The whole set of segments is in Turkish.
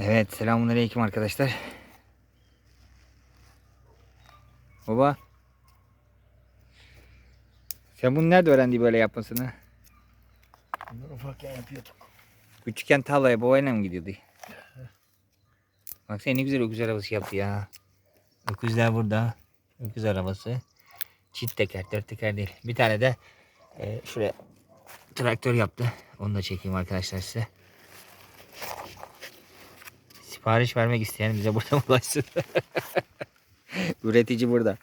Evet selamünaleyküm arkadaşlar. Baba. Sen bunu nerede öğrendi böyle yapmasını? Bunları ufakken yapıyorduk. Küçükken tarlaya babayla mı gidiyordu? Bak sen ne güzel öküz arabası yaptı ya. Öküzler burada. Öküz arabası. Çift teker, dört teker değil. Bir tane de e, şuraya traktör yaptı. Onu da çekeyim arkadaşlar size. Sipariş vermek isteyen bize buradan ulaşsın. Üretici burada.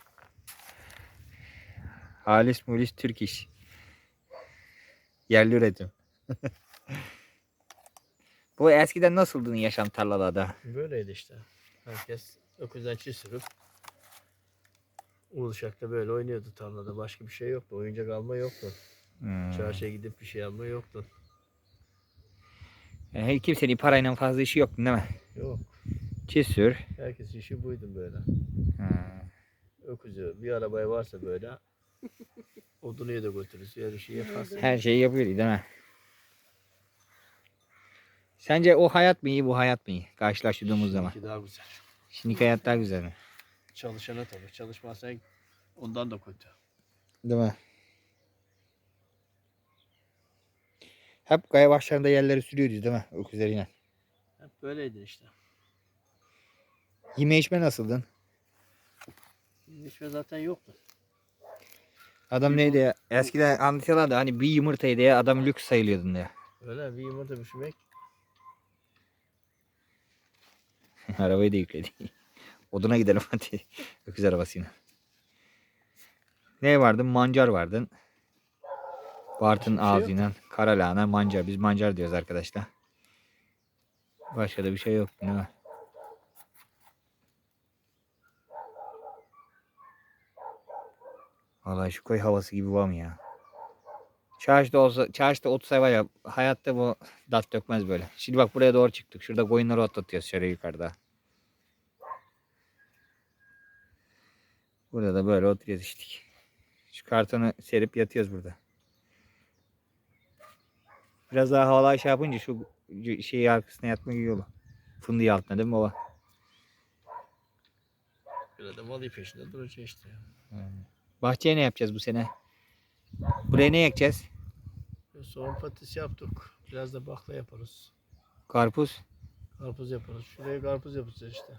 Halis Mulis Türk iş. Yerli üretim. Bu eskiden nasıldı yaşam tarlalarda? Böyleydi işte. Herkes öküzden çiğ sürüp Uşak'ta böyle oynuyordu tarlada. Başka bir şey yoktu. Oyuncak alma yoktu. Hmm. Çarşıya gidip bir şey alma yoktu. Yani kimsenin parayla fazla işi yok değil mi? Yok. Cesur. Herkes işi buydu böyle. Ha. Öküzü bir arabaya varsa böyle odunu da götürürüz. Her işi yaparsın. Her şeyi yapıyor değil mi? Sence o hayat mı iyi bu hayat mı iyi? Karşılaştırdığımız zaman. Şimdiki daha güzel. Şimdiki hayat daha güzel mi? Çalışana tabii. Çalışmazsan ondan da kötü. Değil mi? Hep kaya başlarında yerleri sürüyoruz değil mi? Öküzleriyle. Hep böyleydi işte. Yeme içme nasıldın? Hiçbir zaten yoktu. Adam neydi ya? Eskiden anlatıyorlardı hani bir yumurtaydı ya adam lüks sayılıyordun ya. Öyle bir yumurta pişirmek Arabayı da yükledik. Oduna gidelim hadi. Öküz arabasıyla. Ne vardı? Mancar vardı. Bartın şey ağzıyla. Kara lahana, mancar. Biz mancar diyoruz arkadaşlar. Başka da bir şey yok. Ne var? Vallahi şu koy havası gibi var mı ya? Çarşıda olsa, çarşıda otursa var ya hayatta bu dat dökmez böyle. Şimdi bak buraya doğru çıktık. Şurada koyunları otlatıyoruz şöyle yukarıda. Burada da böyle oturuyoruz işte. Şu kartonu serip yatıyoruz burada. Biraz daha havalar şey yapınca şu şeyi arkasına yatmak iyi olur. Fındığı altına değil mi baba? bir de malı peşinde duracak işte. Bahçeye ne yapacağız bu sene? Buraya ne ekeceğiz? Soğan patates yaptık. Biraz da bakla yaparız. Karpuz. Karpuz yaparız. Şuraya karpuz yapacağız işte.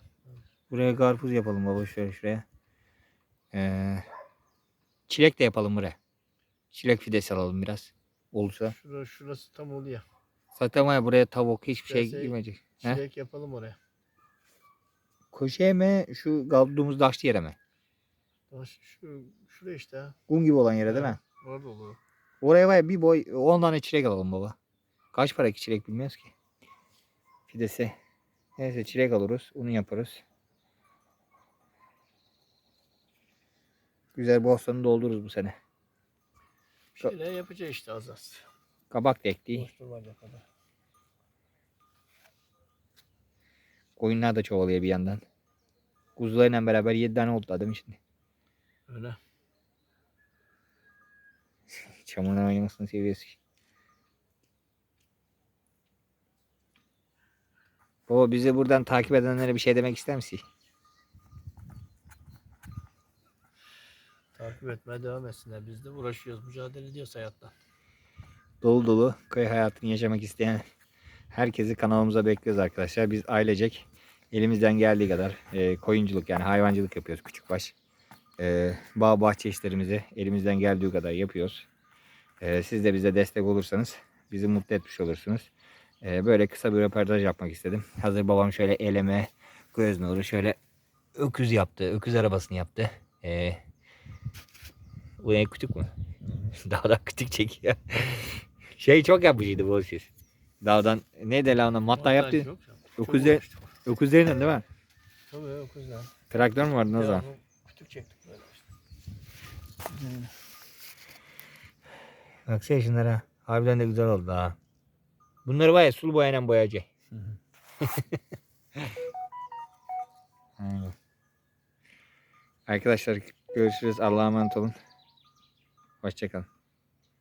Buraya karpuz yapalım baba şöyle şuraya. Ee, çilek de yapalım buraya. Çilek fidesi alalım biraz. Olursa. Şurası, şurası tam oluyor. Zaten var ya buraya tavuk hiçbir şey girmeyecek. He? Çilek yapalım oraya. Koşuya mı şu kaldığımız taşlı yere mi? Şu, şu, şuraya işte. ha. Kum gibi olan yere değil mi? Orada olur. Oraya var ya bir boy 10 tane çilek alalım baba. Kaç para ki çilek bilmiyoruz ki. Fidesi. Neyse çilek alırız. Onu yaparız. Güzel bostanı doldururuz bu sene. Bir şeyler yapacağız işte az az. Kabak da ektiği. Boş durmayacak kadar. Koyunlar da çoğalıyor bir yandan. Kuzularıyla beraber 7 tane oldu adam şimdi. Öyle. Çamurdan oynamasını seviyorsun. Baba bizi buradan takip edenlere bir şey demek ister misin? Takip etmeye devam etsinler. Biz de uğraşıyoruz. Mücadele ediyoruz hayatla. Dolu dolu köy hayatını yaşamak isteyen herkesi kanalımıza bekliyoruz arkadaşlar. Biz ailecek elimizden geldiği kadar e, koyunculuk yani hayvancılık yapıyoruz küçükbaş. E, bağ bahçe işlerimizi elimizden geldiği kadar yapıyoruz. E, siz de bize destek olursanız bizi mutlu etmiş olursunuz. E, böyle kısa bir röportaj yapmak istedim. Hazır babam şöyle eleme göz nuru şöyle öküz yaptı. Öküz arabasını yaptı. E, bu en küçük mü? Daha da küçük çekiyor. şey çok yapıcıydı bu siz. Dağdan ne de la ona matla yaptı. Öküzler-. Öküzlerinden değil mi? Tabii öküzler. Traktör mü vardı o zaman? Kütük çektik böyle işte. Baksana şunlara. Harbiden de güzel oldu ha. Bunları var ya sulu boyayla boyayacak. Arkadaşlar görüşürüz. Allah'a emanet olun. Hoşçakalın.